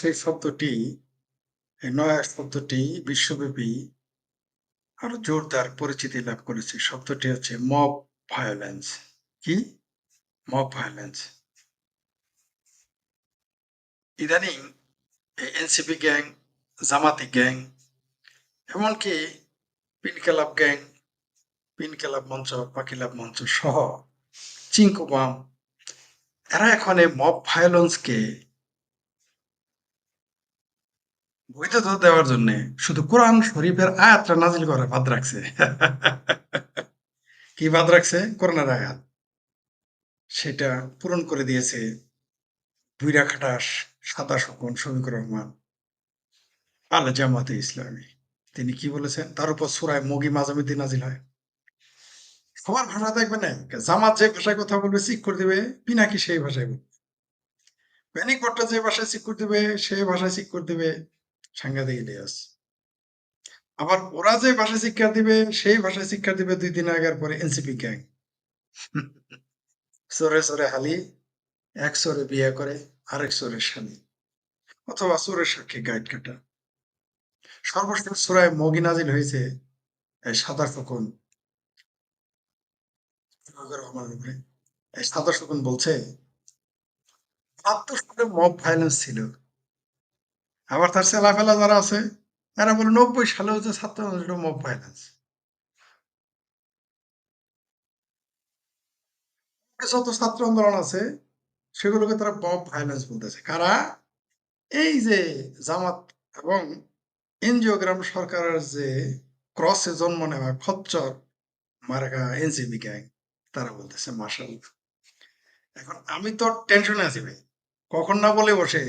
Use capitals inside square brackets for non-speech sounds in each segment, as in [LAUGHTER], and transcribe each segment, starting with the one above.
সেই শব্দটি নয়া শব্দটি বিশ্বব্যাপী আরও জোরদার পরিচিতি লাভ করেছে। শব্দটি হচ্ছে মব ভায়োলেন্স। কি? Mob violence. ইদানিং এনসিপি গ্যাং, জামাতি গ্যাং, এমনকি pin club gang pin club মঞ্চ পাকিলাব মঞ্চ সহ চিঙ্কুবাম এরা এখন এই মব ভায়োলেন্সকে দেওয়ার জন্য। শুধু কোরআন শরীফের আয়াতটা নাজিল করে বাদ রাখছে। [LAUGHS] কি বাদ রাখছে? কোরআনের আয়াত। সেটা পূরণ করে দিয়েছে বুইরা খাটাস, সাদা শকুন শফিকুর রহমান আল জামাতে ইসলামী। তিনি কি বলেছেন? তার উপর সুরায় মগি মাঝামিদ্দিন নাজিল হয়। সবার ভাষা দেখবে না? জামাত যে ভাষায় কথা বলবে চিক করে দেবে, পিনাকি সেই ভাষায় বলবে। যে ভাষায় চিক করে দেবে সেই ভাষায় চিক করে দেবে। সাংঘাতিক ইতিহাস। আবার ওরা যে ভাষায় শিক্ষা দিবে, সেই ভাষায় শিক্ষা দিবে দুই দিন আগের পরে এনসিপি গ্যাং সরে সরে হালি, এক সরে বিয়ে করে, আরেক সরে স্বামী। অথবা সুরের সাক্ষী গাইড কাটা। সর্বশেষ সুরায় মগি নাজিল হয়েছে সাদা শকুন। সাদা শকুন বলছে মব ভায়োলেন্স ছিল। আবার তার ছেলাফেলা যারা আছে, এরা বলে নব্বই সালে হচ্ছে ছাত্র মব ভায়োলেন্স যত ছাত্র আন্দোলন আছে, সেগুলোকে তারা মব ভায়োলেন্স বলতেছে। কারা? এই যে জামাত এবং এনজিওগ্রাম সরকারের যে ক্রসে জন্ম নেওয়া খচ্চর মার্কা এনসিবি গ্যাং তারা বলতেছে মার্শাল এখন আমি তো টেনশনে আছি ভাই। কখন না বলে বসে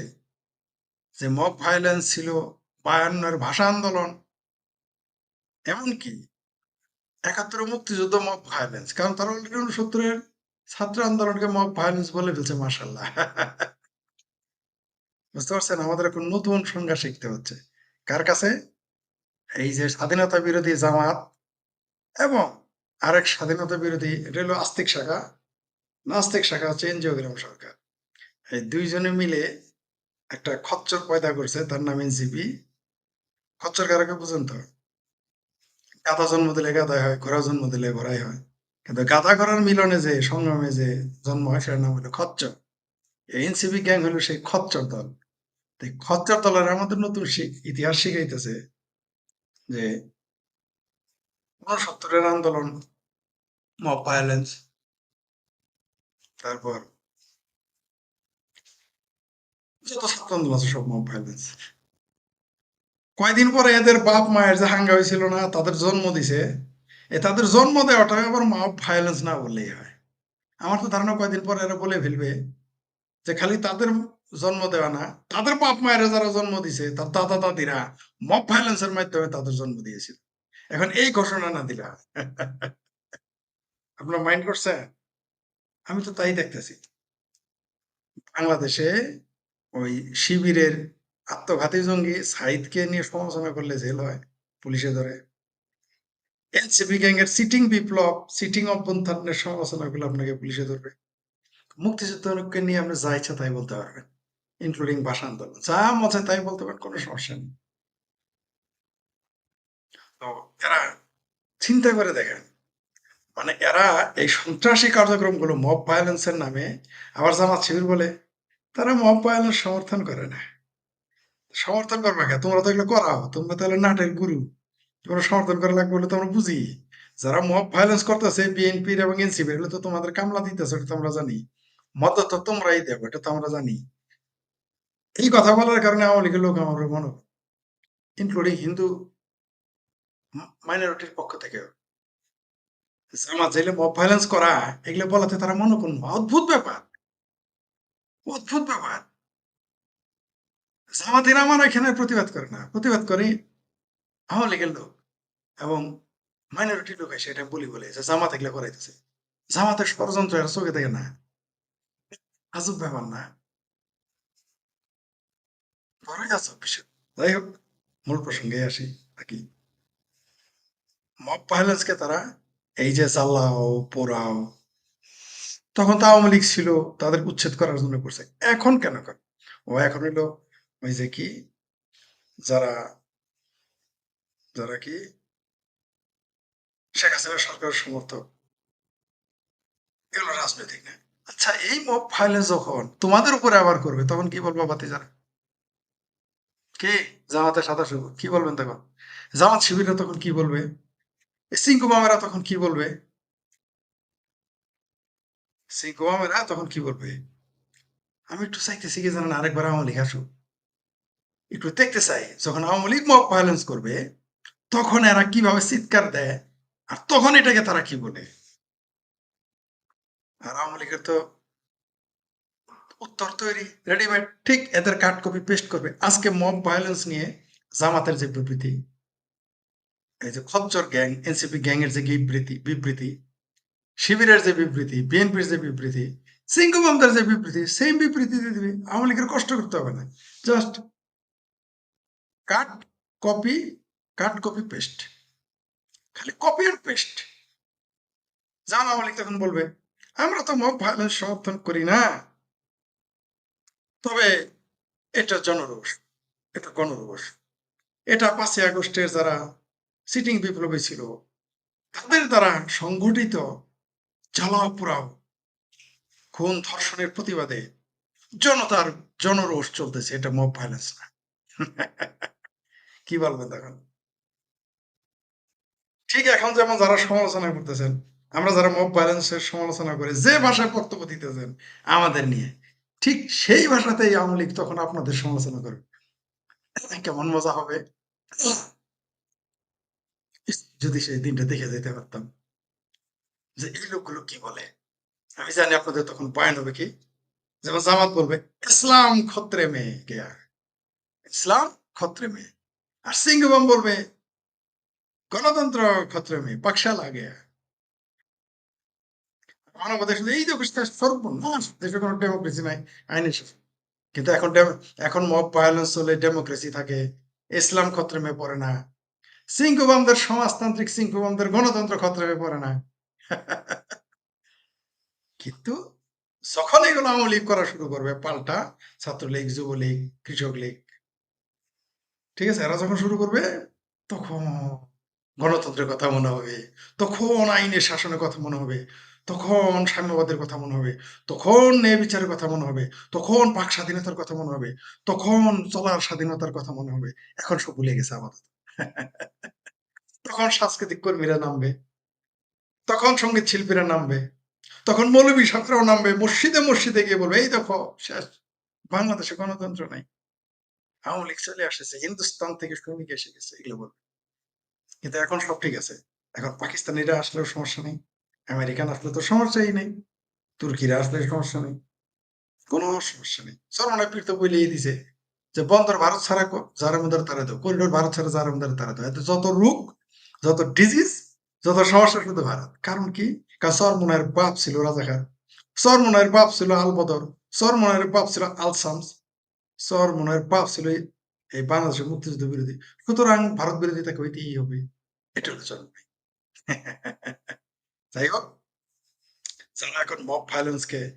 যে মব ভায়োলেন্স ছিল, বায়ান্নের ভাষা আন্দোলন, এমনকি একাত্তরের মুক্তিযুদ্ধ মব ভায়োলেন্স কারণ তারা অলরেডি উনসত্তরের ছাত্র আন্দোলনকে মব ভায়োলেন্স বলে ফেলছে মার্শাল্লাহ বুঝতে পারছেন? আমাদের এখন নতুন সংজ্ঞা শিখতে হচ্ছে। কার কাছে? এই যে স্বাধীনতা বিরোধী জামাত এবং আরেক স্বাধীনতা বিরোধী এটা আস্তিক শাখা, নাস্তিক শাখা হচ্ছে এনজিওগ্রাম সরকার। এই দুইজনে মিলে একটা খচ্চর পয়দা করছে, তার নাম এনসিপি। খচ্চর কারাকে বুঝেন তো গাধা জন্ম দিলে গাধাই হয়, ঘোড়া জন্ম দিলে ঘোড়াই হয়। কিন্তু গাধা ঘোড়ার মিলনে যে, সংগ্রামে যে জন্ম হয়, সেটার নাম হলো খচ্চর। এনসিপি গ্যাং হলো সেই খচ্চর দল। খচ্চর দলের আমাদের নতুন ইতিহাস শিখাইতেছে যে উনসত্তরের আন্দোলন মব ভায়োলেন্স তারপর যত আছে সব মব ভায়োলেন্স কয়দিন পরে এদের বাপ মায়ের যে হাঙ্গা হয়েছিল না, তাদের জন্ম দিছে। এ তাদের জন্ম দেওয়াটা আবার মব ভায়োলেন্স না বললেই হয়। আমার তো ধারণা কয়দিন পরে এরা বলে ফেলবে যে খালি তাদের জন্ম দেওয়া না, তাদের বাপ মায়েরা যারা জন্ম দিছে, তার দাদা দাদিরা মব ভায়োলেন্সের মাধ্যমে তাদের জন্ম দিয়েছিল। এখন এই ঘোষণা না দিলা আপনার মাইন্ড করছে আমি তো তাই দেখতেছি। বাংলাদেশে ওই শিবিরের আত্মঘাতী জঙ্গি সাইদকে নিয়ে সমালোচনা করলে জেল হয় পুলিশে ধরে। এনসিপি গ্যাং এর সিটিং বিপ্লব, সিটিং অভ্যন্থানের সমালোচনা করলে আপনাকে পুলিশে ধরবে। মুক্তিযুদ্ধকে নিয়ে আপনি যা ইচ্ছা তাই বলতে পারবেন ইনক্লুডিং ভাষা আন্দোলন। যা মজা তাই বলতে পারেন, কোনো সমস্যা নেই। তো এরা চিন্তা করে দেখেন মানে এরা এই সন্ত্রাসী কার্যক্রমগুলো মব ভায়োলেন্সের নামে আবার জামাত শিবির বলে তারা মব ভায়োলেন্স সমর্থন করে না। সমর্থন করবে কে? তোমরা তো এগুলো করাও। তোমরা তাহলে নাটের গুরু। তোমরা সমর্থন করা লাগবে বলে তোমরা বুঝি। যারা মব ভায়োলেন্স করতেছে বিএনপির এবং এনসিপির এগুলো তো তোমাদের কামলা দিতেছে এটা তো আমরা জানি। মত তো তোমরাই দেবো এটা তো আমরা জানি। এই কথা বলার কারণে আওয়ামী লীগের লোক আমার মনে ইনক্লুডিং হিন্দু মাইনরিটির পক্ষ থেকেও। জামাত চাইলে মব ভায়োলেন্স করা, এগুলো বলাতে তারা মনে করুন অদ্ভুত ব্যাপার। অদ্ভুত ব্যাপার। জামাতের আমার এখানে প্রতিবাদ করে না। প্রতিবাদ করে আওয়ামী লীগের লোক এবং মাইনরিটি লোক এসে এটা বলি বলে যে জামাত এগুলো করাইতেছে। জামাতের ষড়যন্ত্র এর চোখে দেখে না। আজব ব্যাপার না। বড়ই আজব বিষয় যাই হোক, মূল প্রসঙ্গে আসি নাকি মব ভায়োলেন্সকে তারা এই যে চাল্লাও পোড়াও তখন তো আওয়ামী লীগ ছিল, তাদের উচ্ছেদ করার জন্য করছে। এখন কেন করে? ও এখন হলো ওই যে কি, যারা যারা কি, শেখ হাসিনা সরকারের সমর্থক। এগুলো রাজনৈতিক না? আচ্ছা এই মব ফাইলে যখন তোমাদের উপরে আবার করবে, তখন কি বলব বাতি যারা কে? জামাতের সাদা শুভ কি বলবেন তখন? জামাত শিবিররা তখন কি বলবে? সিংকু মামেরা তখন কি বলবে? সিংকু মামেরা তখন কি বলবে? আমি একটু চাইতেছি কি জানেন, আরেকবার আওয়ামী লীগ আসুক। একটু দেখতে চাই, যখন আওয়ামী লীগ মব ভায়োলেন্স করবে, তখন এরা কীভাবে চিৎকার দেয়, আর তখন এটাকে তারা কি বলে? আর আওয়ামী লীগের তো উত্তর তৈরি রেডিমেড ঠিক এদের কাট কপি পেস্ট করবে। আজকে মব ভায়োলেন্স নিয়ে জামাতের যে বিবৃতি, এই যে খচ্চর গ্যাং এনসিপি গ্যাং এর যে বিবৃতি বিবৃতি শিবিরের যে বিবৃতি, বিএনপির যে বিবৃতি সিংহবামদের যে বিবৃতি সেম বিবৃতি দিয়ে দিবে আওয়ামী লীগের কষ্ট করতে হবে না। Just cut copy cut copy paste খালি কপি অ্যান্ড পেস্ট জান আওয়ামী লীগ তখন বলবে, আমরা তো মব ভায়োলেন্স সমর্থন করি না। তবে এটা জনরোষ, এটা গণরোষ। এটা পাঁচই আগস্টের যারা সিটিং বিপ্লবী ছিল, তাদের দ্বারা সংগঠিত জ্বালাও পোড়াও খুন ধর্ষণের প্রতিবাদে জনতার জনরোষ চলতেছে, এটা মব ভায়োলেন্স না। কি বলবেন দেখুন ঠিক এখন যেমন যারা সমালোচনা করতেছেন আমরা যারা মব ভায়োলেন্সের সমালোচনা করে যে ভাষায় বক্তব্য দিতেছেন, আমাদের নিয়ে, ঠিক সেই ভাষাতেই আওয়ামী লীগ তখন আপনাদের সমালোচনা করবে। কেমন মজা হবে? যদি সেই দিনটা দেখে যেতে পারতাম। যে এই লোকগুলো কি বলে? আমি জানি আপনাদের তখন বয়ান হবে কি? যেমন জামাত বলবে, ইসলাম খত্রে মেয়ে গেয়া ইসলাম খত্রে মেয়ে। আর সিংহবাম বলবে, গণতন্ত্র খত্রে মেয়ে, পাকশালা শুধু এই দেশ সর্বনাশ। দেশে কোনো ডেমোক্রেসি নাই আইনের কিন্তু এখন এখন মব ভায়োলেন্স চলে ডেমোক্রেসি থাকে, ইসলাম খত্রেমে পড়ে না। সিংহবামদের সমাজতান্ত্রিক সিংহবামদের গণতন্ত্র খত্রেমে পড়ে না। কিন্তু যখন এগুলো আওয়ামী লীগ করা শুরু করবে, পাল্টা ছাত্রলীগ, যুবলীগ কৃষক লীগ ঠিক আছে? এরা যখন শুরু করবে, তখন গণতন্ত্রের কথা মনে হবে, তখন আইনের শাসনের কথা মনে হবে, তখন সাম্যবাদের কথা মনে হবে, তখন ন্যায় বিচারের কথা মনে হবে, তখন পাক স্বাধীনতার কথা মনে হবে, তখন চলার স্বাধীনতার কথা মনে হবে। এখন সব ভুলে গেছে আপাতত। [LAUGHS] তখন সাংস্কৃতিক কর্মীরা নামবে। তখন সংগীত শিল্পীরা নামবে। তখন মৌলবী সাঁতরাও নামবে। মসজিদে মসজিদে গিয়ে বলবে, এই দেখো, শেষ। বাংলাদেশে গণতন্ত্র নাই। আওয়ামী লীগ চলে আসেছে, হিন্দুস্তান থেকে সৈনিক এসে গেছে, এগুলো বলবে। কিন্তু এখন সব ঠিক আছে। এখন পাকিস্তানিরা আসলেও সমস্যা নেই। আমেরিকান আসলে তো সমস্যাই নেই। তুর্কিরা আসলে সমস্যা নেই। কোনো সমস্যা নেই। সরমনা পীর তো বলেই দিছে যে, বন্দর ভারত ছাড়া যার মধ্যে তারা দাও, করিডোর ভারত ছাড়া যার মধ্যে তারা এতে যত রোগ, যত ডিজিজ যত সমস্যা শুধু ভারত। কারণ কি? কারণ সরমনের বাপ ছিল রাজাকার। সরমনের বাপ ছিল আলবদর। সরমনের বাপ ছিল আলসামস। সরমনের বাপ ছিল এই- বাংলাদেশের মুক্তিযুদ্ধ বিরোধী। সুতরাং ভারত বিরোধী তাকে হইতেই হবে। এটা হলো জন্ম যাই হোক, যারা এখন মব ভায়োলেন্সকে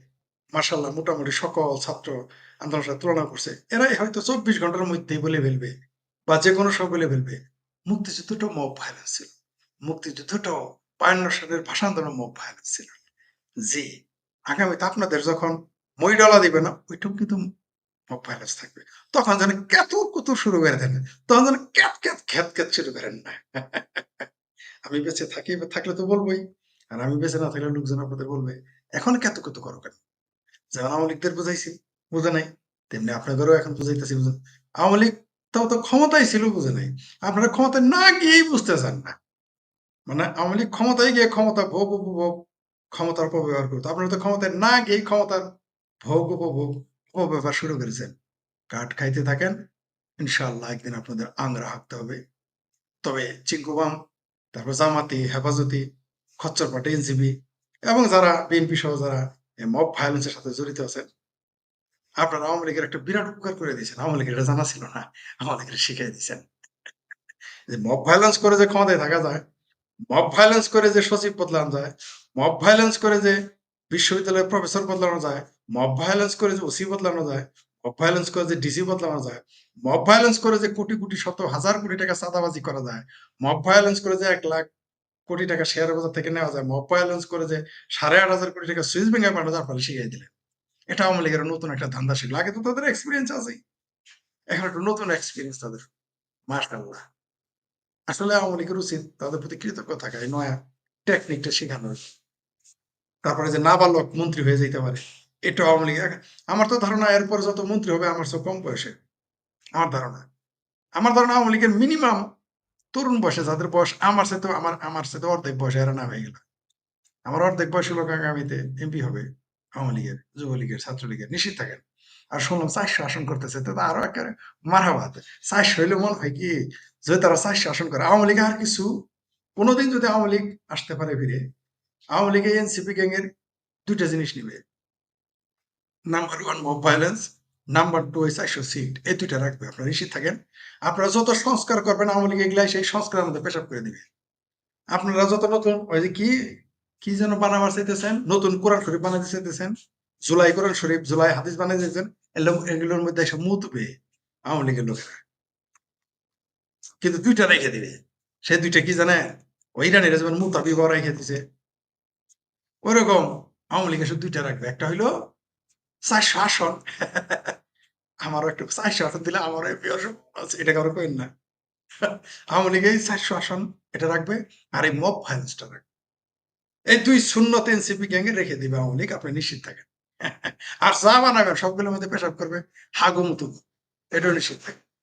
মার্শাল্লাহ মোটামুটি সকল ছাত্র আন্দোলনের সাথে তুলনা করছে, এরাই হয়তো চব্বিশ ঘণ্টার মধ্যেই বলে ফেলবে বা যে কোনো সব বলে ফেলবে মুক্তিযুদ্ধটাও মব ভায়োলেন্স ছিল। মুক্তিযুদ্ধটাও বায়ান্ন সালের ভাষা আন্দোলন মব ভায়োলেন্স ছিল। জি, আগামীতে আপনাদের যখন মই দিবে না, ওইটাও কিন্তু থাকবে। তখন যেন ক্যাত কুতু শুরু করে দেন, তখন যেন ক্যাত ক্যাত খ্যাত খ্যাত শুরু করেন না। [LAUGHS] আমি বেঁচে থাকি, থাকলে তো বলবোই, আর আমি বেঁচে না থাকলে লোকজন আপনাদের বলবে, এখন কত কত করো কেন? যেমন আওয়ামী লীগদের বুঝাইছি, বুঝে নাই, তেমনি আপনাদেরও এখন বুঝাইতেছি, বুঝেন। আওয়ামী লীগ তাও তো ক্ষমতায় ছিল, বুঝে নাই। আপনারা ক্ষমতায় না গিয়েই বুঝতে চান না। মানে আওয়ামী ক্ষমতায় গিয়ে ক্ষমতা ভোগ উপভোগ ক্ষমতার অপব্যবহার করতো। আপনারা তো ক্ষমতায় না গিয়ে ক্ষমতার ভোগ উপভোগ অপব্যবহার শুরু করেছেন। কাঠ খাইতে থাকেন ইনশাল্লাহ একদিন আপনাদের আংরা হাঁকতে হবে। তবে চিঙ্কুবাম তারপর জামাতি, হেফাজতি খচ্চর পাটে এনসিবি এবং যারা বিএনপি সহ যারা মব ভায়োলেন্সের সাথে জড়িত আছেন, আপনারা আওয়ামী লীগের একটা বিরাট উপকার করে দিয়েছেন। আওয়ামী লীগের এটা জানা ছিল না। আওয়ামী লীগের শিখিয়ে দিয়েছেন। যে মব ভায়োলেন্স করে যে ক্ষমতায় থাকা যায় মব ভায়োলেন্স করে যে সচিব বদলানো যায় মব ভায়োলেন্স করে যে বিশ্ববিদ্যালয়ের প্রফেসর বদলানো যায় মব ভায়োলেন্স করে যে ওসি বদলানো যায় মব ভায়োলেন্স করে যে ডিসি বদলানো যায় মব ভায়োলেন্স করে যে কোটি কোটি শত হাজার কোটি টাকা চাঁদাবাজি করা যায় মব ভায়োলেন্স করে যে এক লাখ কোটি টাকা শেয়ার বাজার থেকে নেওয়া যায় মব ভায়োলেন্স করে যে সাড়ে আট হাজার কোটি টাকা সুইস ব্যাংকে পাঠানো যায়, আপনারা শিখিয়ে দিলেন। এটা আওয়ামী লীগের নতুন একটা ধান্দা শিখলো আগে তো তাদের এক্সপিরিয়েন্স আছেই। এখন একটা নতুন এক্সপিরিয়েন্স তাদের, মাশাআল্লাহ। আসলে আওয়ামী লীগের উচিত তাদের প্রতি কৃতজ্ঞ থাকা, এই নয়া টেকনিকটা শেখানোর। তারপরে যে নাবালক মন্ত্রী হয়ে যেতে পারে, এটা আওয়ামী লীগ, আমার তো ধারণা এরপরে যত মন্ত্রী হবে, আমার সব কম বয়সে। আমার ধারণা। আমার ধারণা আওয়ামী লীগের মিনিমাম তরুণ বয়সে যাদের বয়স আমার সাথে, আমার আমার সাথে অর্ধেক বয়সে এরা না হয়ে গেল। আমার অর্ধেক বয়সী লোক আগামীতে এমপি হবে, আওয়ামী লীগের, যুবলীগের, ছাত্রলীগের, নিশ্চিত থাকেন। আর শুনলাম চারশো আসন করতেছে, তো আরও একেবারে মারাবাদ চারশো হইলে মনে হয় কি, যদি তারা চারশো আসন করে, আওয়ামী লীগ আর কিছু? কোনোদিন যদি আওয়ামী লীগ আসতে পারে ফিরে, আওয়ামী লীগে এনসিপি গ্যাংয়ের দুইটা জিনিস নিবে। Number one mob violence number two চারশো সিট এই দুইটা রাখবে আপনারা, নিশ্চিত থাকেন। আপনারা যত সংস্কার করবেন আওয়ামী লীগ এগুলাই সেই সংস্কারের মধ্যে পেশাব করে দিবে। আপনারা যত নতুন, ওই যে কি কি যেন বানাবার চাইতেছেন, নতুন কোরআন শরীফ বানাতে চাইতেছেন জুলাই কোরআন শরীফ, জুলাই হাদিস চাইছেন এগুলো- এগুলোর মধ্যে এসব মুতবে আওয়ামী লীগের লোকেরা কিন্তু দুইটা রেখে দিবে। সে দুইটা কি জানে? ওই ইরানের যেমন মুতাবি রেখে দিছে। ওইরকম আওয়ামী লীগ এসব দুইটা রাখবে। একটা হইল চারশো আসন। আমারও একটু চারশো আসন দিলে আমার এটা কারও কেন না। আওয়ামী লীগ এই চারশো এটা রাখবে আর এই মব ভাইলেন্সটা রাখবে। এই দুই শূন্য এনসিপি গ্যাংয়ে রেখে দিবে আওয়ামী লীগ, আপনি নিশ্চিত থাকেন। আর চা বানাবে সবগুলোর মধ্যে পেশাব করবে হাগু মুতু এটা নিষেধ থাকেন